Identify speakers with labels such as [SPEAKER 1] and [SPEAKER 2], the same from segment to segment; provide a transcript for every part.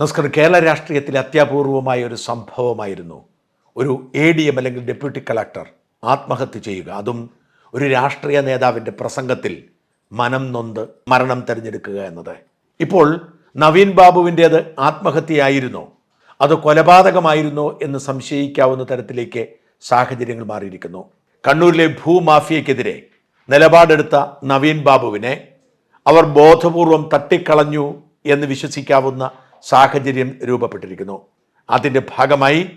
[SPEAKER 1] നമസ്കാരം. കേരള രാഷ്ട്രീയത്തിലെ അത്യപൂർവമായ ഒരു സംഭവമായിരുന്നു. ഒരു എ ഡി എം അല്ലെങ്കിൽ ഡെപ്യൂട്ടി കളക്ടർ ആത്മഹത്യ ചെയ്യുക. അതും ഒരു രാഷ്ട്രീയ നേതാവിന്റെ പ്രസംഗത്തിൽ മനം നൊന്ത് മരണം തിരഞ്ഞെടുക്കുക എന്നത്. ഇപ്പോൾ നവീൻ ബാബുവിന്റേത് ആത്മഹത്യയായിരുന്നോ. അത് കൊലപാതകമായിരുന്നോ എന്ന് സംശയിക്കാവുന്ന തരത്തിലേക്ക് സാഹചര്യങ്ങൾ മാറിയിരിക്കുന്നു. കണ്ണൂരിലെ ഭൂമാഫിയക്കെതിരെ നിലപാടെടുത്ത നവീൻ ബാബുവിനെ അവർ ബോധപൂർവം തട്ടിക്കളഞ്ഞു എന്ന് വിശ്വസിക്കാവുന്ന സാഹചര്യം രൂപപ്പെട്ടിരിക്കുന്നു. അതിന്റെ ഭാഗമായി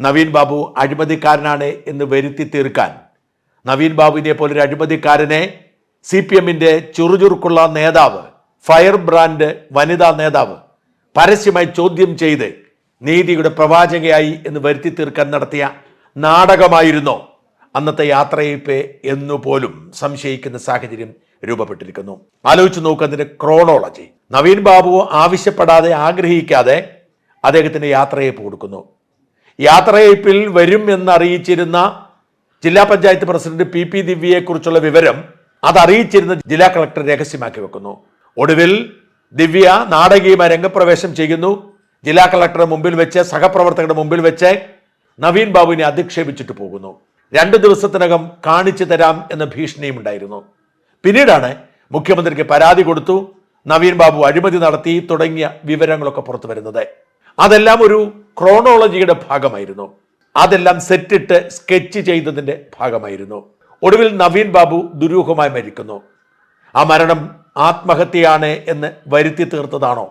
[SPEAKER 1] നവീൻ ബാബു അഴിമതിക്കാരനാണ് എന്ന് വരുത്തി തീർക്കാൻ നവീൻ ബാബുവിനെ പോലൊരു അഴിമതിക്കാരനെ സി പി എമ്മിന്റെ ചുറുചുറുക്കുള്ള നേതാവ് ഫയർ ബ്രാൻഡ് വനിതാ നേതാവ് പരസ്യമായി ചോദ്യം ചെയ്ത് നീതിയുടെ പ്രവാചകയായി എന്ന് വരുത്തി തീർക്കാൻ നടത്തിയ നാടകമായിരുന്നോ അന്നത്തെ യാത്രയയപ്പ് എന്നുപോലും സംശയിക്കുന്ന സാഹചര്യം രൂപപ്പെട്ടിരിക്കുന്നു. ആലോചിച്ച് നോക്കുക അതിന്റെ ക്രോണോളജി നവീൻ ബാബു ആവശ്യപ്പെടാതെ ആഗ്രഹിക്കാതെ അദ്ദേഹത്തിന്റെ യാത്രയയപ്പ് കൊടുക്കുന്നു യാത്രയയപ്പിൽ വരും എന്നറിയിച്ചിരുന്ന ജില്ലാ പഞ്ചായത്ത് പ്രസിഡന്റ് പി പി ദിവ്യയെക്കുറിച്ചുള്ള വിവരം അതറിയിച്ചിരുന്ന ജില്ലാ കളക്ടർ രഹസ്യമാക്കി വെക്കുന്നു. ഒടുവിൽ ദിവ്യ നാടകീയമായ രംഗപ്രവേശം ചെയ്യുന്നു. ജില്ലാ കളക്ടറുടെ മുമ്പിൽ വെച്ച് സഹപ്രവർത്തകരുടെ മുമ്പിൽ വെച്ച് നവീൻ ബാബുവിനെ അധിക്ഷേപിച്ചിട്ട് പോകുന്നു. രണ്ടു ദിവസത്തിനകം കാണിച്ചു തരാം എന്ന ഭീഷണിയും ഉണ്ടായിരുന്നു പിന്നീടാണ് മുഖ്യമന്ത്രിക്ക് പരാതി കൊടുത്തു. നവീൻ ബാബു അഴിമതി നടത്തി തുടങ്ങിയ വിവരങ്ങളൊക്കെ പുറത്തു വരുന്നത്. അതെല്ലാം ഒരു ക്രോണോളജിയുടെ ഭാഗമായിരുന്നു. അതെല്ലാം സെറ്റിട്ട് സ്കെച്ച് ചെയ്തതിന്റെ ഭാഗമായിരുന്നു. ഒടുവിൽ നവീൻ ബാബു ദുരൂഹമായി മരിക്കുന്നു. ആ മരണം ആത്മഹത്യയാണ് എന്ന് വരുത്തി തീർത്തതാണോ?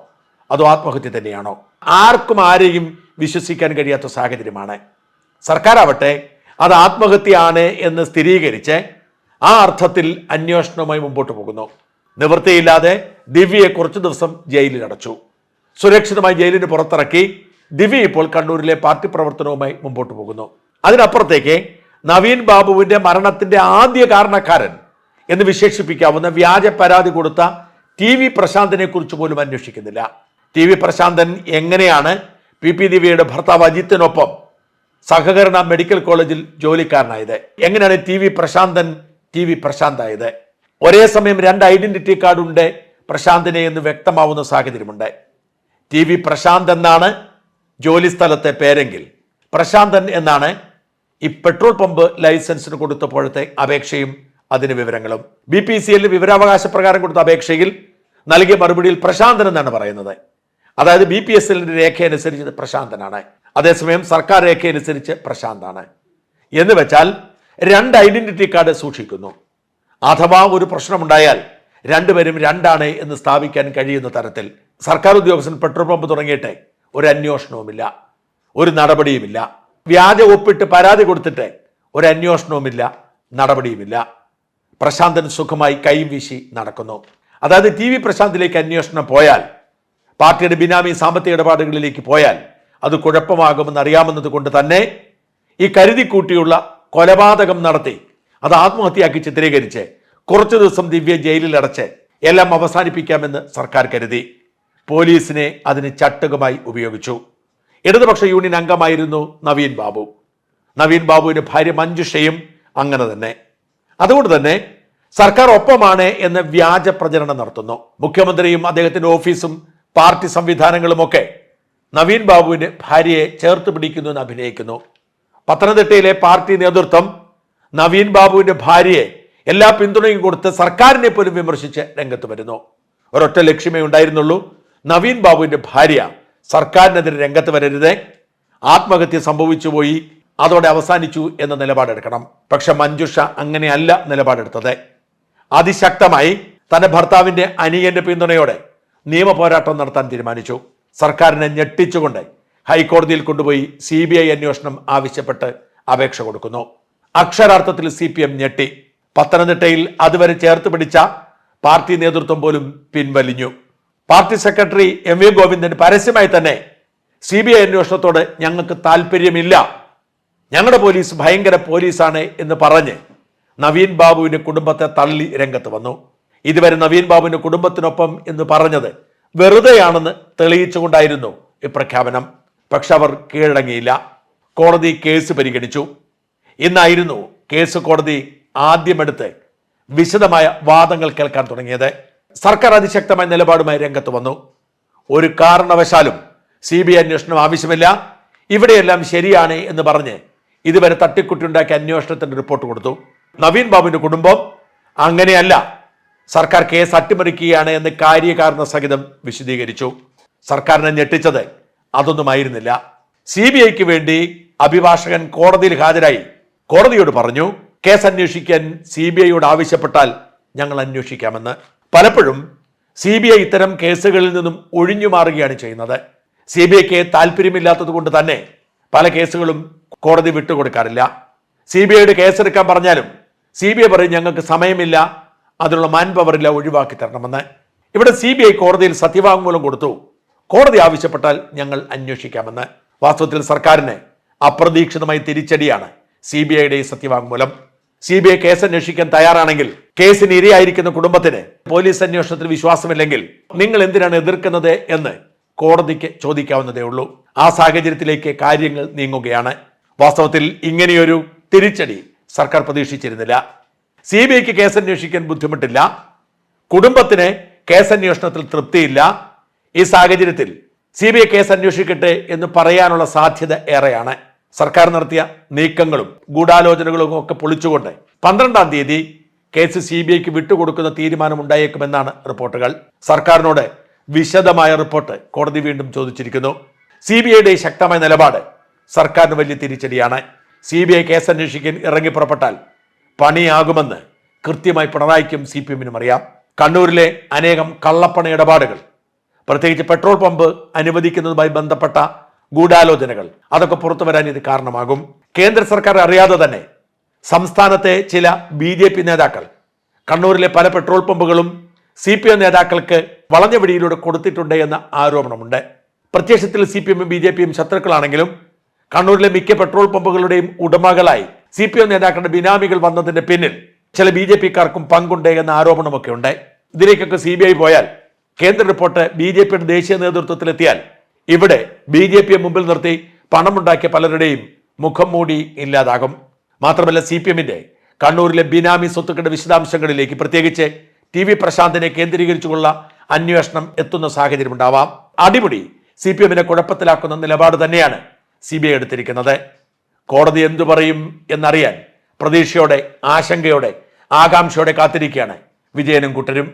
[SPEAKER 1] അതോ ആത്മഹത്യ തന്നെയാണോ? ആർക്കും ആരെയും വിശ്വസിക്കാൻ കഴിയാത്ത സാഹചര്യമാണ്. സർക്കാരാവട്ടെ അത് ആത്മഹത്യയാണ് എന്ന് സ്ഥിരീകരിച്ച് ആ അർത്ഥത്തിൽ അന്വേഷണവുമായി മുമ്പോട്ട് പോകുന്നു. നിവൃത്തിയില്ലാതെ ദിവ്യയെ കുറച്ചു ദിവസം ജയിലിൽ അടച്ചു. സുരക്ഷിതമായി ജയിലിന് പുറത്തിറക്കി ദിവ്യ ഇപ്പോൾ കണ്ണൂരിലെ പാർട്ടി പ്രവർത്തനവുമായി മുമ്പോട്ട് പോകുന്നു. അതിനപ്പുറത്തേക്ക് നവീൻ ബാബുവിന്റെ മരണത്തിന്റെ ആദ്യ കാരണക്കാരൻ എന്ന് വിശേഷിപ്പിക്കാവുന്ന വ്യാജ പരാതി കൊടുത്ത ടി വി പ്രശാന്തിനെ കുറിച്ച് പോലും അന്വേഷിക്കുന്നില്ല. ടി വി പ്രശാന്തൻ എങ്ങനെയാണ് പി പി ദിവ്യയുടെ ഭർത്താവ് അജിത്തിനൊപ്പം സഹകരണ മെഡിക്കൽ കോളേജിൽ ജോലിക്കാരനായത്? എങ്ങനെയാണ് T V Prashanthan T V പ്രശാന്തായത്? ഒരേ സമയം രണ്ട് ഐഡന്റിറ്റി കാർഡ് ഉണ്ട് പ്രശാന്തിനെ എന്ന് വ്യക്തമാവുന്ന സാഹചര്യമുണ്ട്. ടി വി പ്രശാന്ത് എന്നാണ് ജോലിസ്ഥലത്തെ പേരെങ്കിൽ പ്രശാന്തൻ എന്നാണ് ഈ പെട്രോൾ പമ്പ് ലൈസൻസിന് കൊടുത്തപ്പോഴത്തെ അപേക്ഷയും അതിന് വിവരങ്ങളും. ബി പി സി എല്ലിൽ വിവരാവകാശ പ്രകാരം കൊടുത്ത അപേക്ഷയിൽ നൽകിയ മറുപടിയിൽ പ്രശാന്തൻ എന്നാണ് പറയുന്നത്. അതായത് ബി പി എസ് എല്ലിന്റെ രേഖ അനുസരിച്ച് പ്രശാന്തനാണ്. അതേസമയം സർക്കാർ രേഖയനുസരിച്ച് പ്രശാന്താണ്. എന്ന് വെച്ചാൽ രണ്ട് ഐഡന്റിറ്റി കാർഡ് സൂക്ഷിക്കുന്നു. അഥവാ ഒരു പ്രശ്നമുണ്ടായാൽ രണ്ടുപേരും രണ്ടാണ് എന്ന് സ്ഥാപിക്കാൻ കഴിയുന്ന തരത്തിൽ സർക്കാർ ഉദ്യോഗസ്ഥൻ പെട്രോൾ പമ്പ് തുടങ്ങിയിട്ട് ഒരു അന്വേഷണവുമില്ല ഒരു നടപടിയുമില്ല. വ്യാജ ഒപ്പിട്ട് പരാതി കൊടുത്തിട്ട് ഒരു അന്വേഷണവുമില്ല നടപടിയുമില്ല. പ്രശാന്തൻ സുഖമായി കൈയും വീശി നടക്കുന്നു. അതായത് ടി വി പ്രശാന്തിലേക്ക് അന്വേഷണം പോയാൽ പാർട്ടിയുടെ ബിനാമി സാമ്പത്തിക ഇടപാടുകളിലേക്ക് പോയാൽ അത് കുഴപ്പമാകുമെന്ന് അറിയാമെന്നത് കൊണ്ട് തന്നെ ഈ കരുതിക്കൂട്ടിയുള്ള കൊലപാതകം നടത്തി അത് ആത്മഹത്യയാക്കി ചിത്രീകരിച്ച് കുറച്ചു ദിവസം ദിവ്യ ജയിലിൽ അടച്ച് എല്ലാം അവസാനിപ്പിക്കാമെന്ന് സർക്കാർ കരുതി. പോലീസിനെ അതിന് ചട്ടുകമായി ഉപയോഗിച്ചു. ഇടതുപക്ഷ യൂണിയൻ അംഗമായിരുന്നു നവീൻ ബാബു. നവീൻ ബാബുവിന് ഭാര്യ മഞ്ജുഷയും അങ്ങനെ തന്നെ. അതുകൊണ്ട് തന്നെ സർക്കാർ ഒപ്പമാണ് എന്ന് വ്യാജ പ്രചരണം നടത്തുന്നു. മുഖ്യമന്ത്രിയും അദ്ദേഹത്തിന്റെ ഓഫീസും പാർട്ടി സംവിധാനങ്ങളുമൊക്കെ നവീൻ ബാബുവിന്റെ ഭാര്യയെ ചേർത്ത് പിടിക്കുന്നു എന്ന് അഭിനയിക്കുന്നു. പത്തനംതിട്ടയിലെ പാർട്ടി നേതൃത്വം നവീൻ ബാബുവിന്റെ ഭാര്യയെ എല്ലാ പിന്തുണയും കൊടുത്ത് സർക്കാരിനെ പോലും വിമർശിച്ച് രംഗത്ത് വരുന്നു. ഒരൊറ്റ ലക്ഷ്യമേ ഉണ്ടായിരുന്നുള്ളൂ. നവീൻ ബാബുവിന്റെ ഭാര്യ സർക്കാരിനെതിരെ രംഗത്ത് വരരുത്. ആത്മഹത്യ സംഭവിച്ചു പോയി. അതോടെ അവസാനിച്ചു എന്ന നിലപാടെടുക്കണം. പക്ഷെ മഞ്ജുഷ അങ്ങനെയല്ല നിലപാടെടുത്തത്. അതിശക്തമായി തന്റെ ഭർത്താവിന്റെ അനിയന്റെ പിന്തുണയോടെ നിയമ പോരാട്ടം നടത്താൻ തീരുമാനിച്ചു. സർക്കാരിനെ ഞെട്ടിച്ചുകൊണ്ട് ഹൈക്കോടതിയിൽ കൊണ്ടുപോയി സി ബി ഐ അന്വേഷണം ആവശ്യപ്പെട്ട് അപേക്ഷ കൊടുക്കുന്നു. അക്ഷരാർത്ഥത്തിൽ സി പി എം ഞെട്ടി. പത്തനംതിട്ടയിൽ അതുവരെ ചേർത്ത് പിടിച്ച പാർട്ടി നേതൃത്വം പോലും പിൻവലിഞ്ഞു. Party secretary M V Govindan പരസ്യമായി തന്നെ സി ബി ഐ അന്വേഷണത്തോട് ഞങ്ങൾക്ക് താല്പര്യമില്ല ഞങ്ങളുടെ പോലീസ് ഭയങ്കര പോലീസാണ് എന്ന് പറഞ്ഞ് നവീൻ ബാബുവിന്റെ കുടുംബത്തെ തള്ളി രംഗത്ത് വന്നു. ഇതുവരെ നവീൻ ബാബുവിന്റെ കുടുംബത്തിനൊപ്പം എന്ന് പറഞ്ഞത് വെറുതെയാണെന്ന് തെളിയിച്ചുകൊണ്ടായിരുന്നു ഈ പ്രഖ്യാപനം. പക്ഷെ അവർ കീഴടങ്ങിയില്ല. കോടതി കേസ് പരിഗണിച്ചു. ഇന്നായിരുന്നു കേസ് കോടതി ആദ്യമെടുത്ത് വിശദമായ വാദങ്ങൾ കേൾക്കാൻ തുടങ്ങിയത്. സർക്കാർ അതിശക്തമായ നിലപാടുമായി രംഗത്ത് വന്നു. ഒരു കാരണവശാലും സി ബി ഐ അന്വേഷണം ആവശ്യമില്ല. ഇവിടെയെല്ലാം ശരിയാണ് എന്ന് പറഞ്ഞ് ഇതുവരെ തട്ടിക്കുട്ടിയുണ്ടാക്കിയ അന്വേഷണത്തിന്റെ റിപ്പോർട്ട് കൊടുത്തു. നവീൻ ബാബുവിന്റെ കുടുംബം അങ്ങനെയല്ല. സർക്കാർ കേസ് അട്ടിമറിക്കുകയാണ് എന്ന് കാര്യകാരണ സഹിതം വിശദീകരിച്ചു. സർക്കാരിനെ ഞെട്ടിച്ചത് അതൊന്നുമായിരുന്നില്ല. സി ബി ഐക്ക് വേണ്ടി അഭിഭാഷകൻ കോടതിയിൽ ഹാജരായി. കോടതിയോട് പറഞ്ഞു കേസ് അന്വേഷിക്കാൻ സി ബി ഐയോട് ആവശ്യപ്പെട്ടാൽ ഞങ്ങൾ അന്വേഷിക്കാമെന്ന്. പലപ്പോഴും സി ബി ഐ ഇത്തരം കേസുകളിൽ നിന്നും ഒഴിഞ്ഞു മാറുകയാണ് ചെയ്യുന്നത്. സി ബി ഐക്ക് താല്പര്യമില്ലാത്തത് കൊണ്ട് തന്നെ പല കേസുകളും കോടതി വിട്ടുകൊടുക്കാറില്ല. സി ബി ഐയുടെ കേസെടുക്കാൻ പറഞ്ഞാലും സി ബി ഐ പറയും ഞങ്ങൾക്ക് സമയമില്ല അതിനുള്ള മാൻ പവറില്ല ഒഴിവാക്കി തരണമെന്ന്. ഇവിടെ സി ബി ഐ കോടതിയിൽ സത്യവാങ്മൂലം കൊടുത്തു കോടതി ആവശ്യപ്പെട്ടാൽ ഞങ്ങൾ അന്വേഷിക്കാമെന്ന്. വാസ്തവത്തിൽ സർക്കാരിന് അപ്രതീക്ഷിതമായി തിരിച്ചടിയാണ് സി ബി ഐയുടെ ഈ സത്യവാങ്മൂലം. സി ബി ഐ കേസ് അന്വേഷിക്കാൻ തയ്യാറാണെങ്കിൽ കേസിന് ഇരയായിരിക്കുന്ന കുടുംബത്തിന് പോലീസ് അന്വേഷണത്തിൽ വിശ്വാസമില്ലെങ്കിൽ നിങ്ങൾ എന്തിനാണ് എതിർക്കുന്നത് എന്ന് കോടതിക്ക് ചോദിക്കാവുന്നതേ ഉള്ളൂ. ആ സാഹചര്യത്തിലേക്ക് കാര്യങ്ങൾ നീങ്ങുകയാണ്. വാസ്തവത്തിൽ ഇങ്ങനെയൊരു തിരിച്ചടി സർക്കാർ പ്രതീക്ഷിച്ചിരുന്നില്ല. സി ബി ഐക്ക് കേസ് അന്വേഷിക്കാൻ ബുദ്ധിമുട്ടില്ല. കുടുംബത്തിന് കേസന്വേഷണത്തിൽ തൃപ്തിയില്ല. ഈ സാഹചര്യത്തിൽ സി ബി ഐ കേസ് അന്വേഷിക്കട്ടെ എന്ന് പറയാനുള്ള സാധ്യത ഏറെയാണ്. സർക്കാർ നടത്തിയ നീക്കങ്ങളും ഗൂഢാലോചനകളും ഒക്കെ പൊളിച്ചുകൊണ്ട് പന്ത്രണ്ടാം തീയതി കേസ് സി ബി ഐക്ക് വിട്ടുകൊടുക്കുന്ന തീരുമാനമുണ്ടായേക്കുമെന്നാണ് റിപ്പോർട്ടുകൾ. സർക്കാരിനോട് വിശദമായ റിപ്പോർട്ട് കോടതി വീണ്ടും ചോദിച്ചിരിക്കുന്നു. സി ബി ഐയുടെ ശക്തമായ നിലപാട് സർക്കാരിന് വലിയ തിരിച്ചടിയാണ്. സി ബി ഐ കേസ് അന്വേഷിക്കാൻ ഇറങ്ങി പുറപ്പെട്ടാൽ പണിയാകുമെന്ന് കൃത്യമായി പിണറായിക്കും സി പി എമ്മിനും അറിയാം. കണ്ണൂരിലെ അനേകം കള്ളപ്പണ ഇടപാടുകൾ പ്രത്യേകിച്ച് പെട്രോൾ പമ്പ് അനുവദിക്കുന്നതുമായി ബന്ധപ്പെട്ട ഗൂഢാലോചനകൾ. അതൊക്കെ പുറത്തു വരാൻ ഇത് കാരണമാകും. കേന്ദ്ര സർക്കാർ അറിയാതെ തന്നെ സംസ്ഥാനത്തെ ചില ബി ജെ പി നേതാക്കൾ കണ്ണൂരിലെ പല പെട്രോൾ പമ്പുകളും സി പി എം നേതാക്കൾക്ക് വളഞ്ഞ വഴിയിലൂടെ കൊടുത്തിട്ടുണ്ട് എന്ന ആരോപണമുണ്ട്. പ്രത്യക്ഷത്തിൽ സി പി എമ്മും ബി ജെ പിയും ശത്രുക്കളാണെങ്കിലും കണ്ണൂരിലെ മിക്ക പെട്രോൾ പമ്പുകളുടെയും ഉടമകളായി സി പി എം നേതാക്കളുടെ ബിനാമികൾ വന്നതിന്റെ പിന്നിൽ ചില ബി ജെ പിക്കാർക്കും പങ്കുണ്ട് എന്ന ആരോപണമൊക്കെ ഉണ്ട് ഇതിലേക്കൊക്കെ സി ബി ഐ പോയാൽ കേന്ദ്ര റിപ്പോർട്ട് ബി ജെ പിയുടെ ദേശീയ നേതൃത്വത്തിലെത്തിയാൽ ഇവിടെ ബി ജെ പിയെ മുമ്പിൽ നിർത്തി പണമുണ്ടാക്കിയ പലരുടെയും മുഖം മൂടി ഇല്ലാതാകും. മാത്രമല്ല സി പി എമ്മിന്റെ കണ്ണൂരിലെ ബിനാമി സ്വത്തുക്കളുടെ വിശദാംശങ്ങളിലേക്ക് പ്രത്യേകിച്ച് ടി വി പ്രശാന്തിനെ കേന്ദ്രീകരിച്ചുള്ള അന്വേഷണം എത്തുന്ന സാഹചര്യം ഉണ്ടാവാം. അടിമുടി സി പി എമ്മിനെ കുഴപ്പത്തിലാക്കുന്ന നിലപാട് തന്നെയാണ് സി ബി ഐ എടുത്തിരിക്കുന്നത്. കോടതി എന്തു പറയും എന്നറിയാൻ പ്രതീക്ഷയോടെ ആശങ്കയോടെ ആകാംക്ഷയോടെ കാത്തിരിക്കുകയാണ് വിജയനും കൂട്ടരും